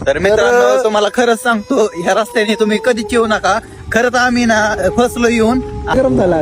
तर मित्रांनो तुम्हाला खरंच सांगतो ह्या रस्त्याने तुम्ही कधीच येऊ नका. खरंच आम्ही ना फसलो येऊन. गरम झाला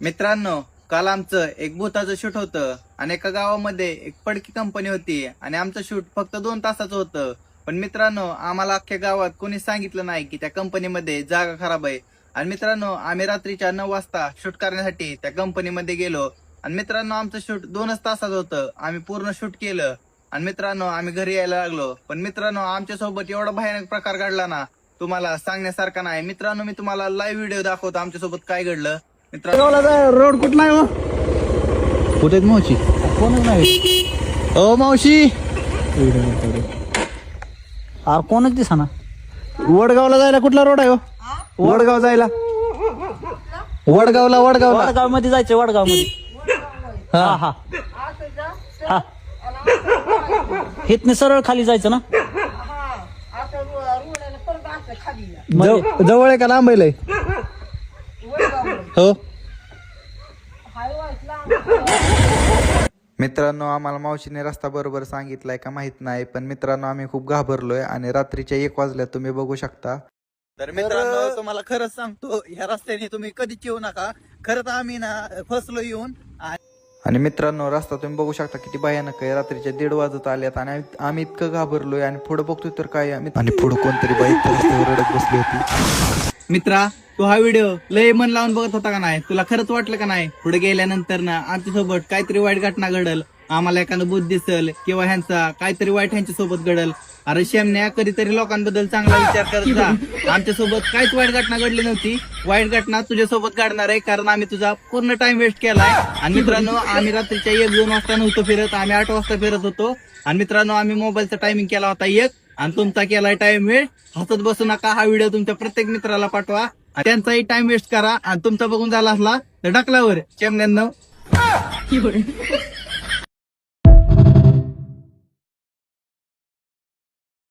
मित्रांनो काल आमचं एक भूताचं शूट होतं आणि एका गावामध्ये एक पडकी कंपनी होती आणि आमचं शूट फक्त दोन तासाचं होतं. पण मित्रांनो आम्हाला अख्ख्या गावात कोणी सांगितलं नाही की त्या कंपनीमध्ये जागा खराब आहे. आणि मित्रांनो आम्ही रात्रीच्या नऊ वाजता शूट करण्यासाठी त्या कंपनीमध्ये गेलो. आणि मित्रांनो आमचं शूट दोनच तासाचं होतं. आम्ही पूर्ण शूट केलं. आणि मित्रांनो आम्ही घरी यायला लागलो. पण मित्रांनो आमच्यासोबत एवढा भयानक प्रकार घडला ना तुम्हाला सांगण्यासारखा नाही. मित्रांनो मी तुम्हाला लाईव्ह व्हिडिओ दाखवतो आमच्यासोबत काय घडलं. मित्रांनो रोड कुठला आहे हो? कुठे मावशी? कोणच नाही. ओ मावशी! अरे कोणच दिसाना. वडगावला जायला कुठला रोड आहे हो? वडगाव जायला. वडगावला वडगावला. वडगावमध्ये जायचं वडगावमध्ये हा. हा हा. हितने सरळ खाली जायचं ना? म्हणजे- जवळ आहे का लांब आहे हो. मित्रांनो आम्हाला मावशीने रस्ता बरोबर सांगितलाय का माहीत नाही पण मित्रांनो आम्ही खूप घाबरलोय आणि रात्रीच्या एक वाजल्या तुम्ही बघू शकता. तर मित्रांनो तुम्हाला खरंच सांगतो ह्या रस्त्याने तुम्ही कधीच येऊ नका. खरंच आम्ही ना फसलो येऊन आणि मित्रांनो रस्ता तुम्ही बघू शकता किती भयानक आहे. रात्रीच्या दीड वाजत आल्यात आणि आम्ही- इतकं घाबरलोय आणि पुढे बघतोय तर काय आम्ही आणि पुढे कोणतरी बाई रस्त्यावर रडत बसली होती. मित्रा तू हा व्हिडिओ लय मन लावून बघत होता का नाही? तुला खरंच वाटलं का नाही? पुढे गेल्यानंतर ना आमच्यासोबत काहीतरी वाईट घटना घडल. आम्हाला एखादं बुद्ध दिसल किंवा ह्यांचा काहीतरी वाईट ह्यांच्या सोबत घडल. अरे शेमण्या कधीतरी लोकांबद्दल चांगला विचार करत जा. आमच्यासोबत काहीच वाईट घटना घडली नव्हती. वाईट घटना तुझ्या सोबत घडणार आहे कारण आम्ही तुझा पूर्ण टाइम वेस्ट केलाय. आणि मित्रांनो आम्ही रात्रीच्या एक दोन वाजता नव्हतो फिरत. आम्ही आठ वाजता फिरत होतो. आणि मित्रांनो आम्ही मोबाईलचा टायमिंग केला होता एक. आणि तुमचा केलाय टाइम वेस्ट हसत बसू नका. हा व्हिडिओ तुमच्या प्रत्येक मित्राला पाठवा. आणि त्यांचाही टाइम वेस्ट करा. आणि तुमचा बघून झाला असला तर ढकलावर शेमण्यांना.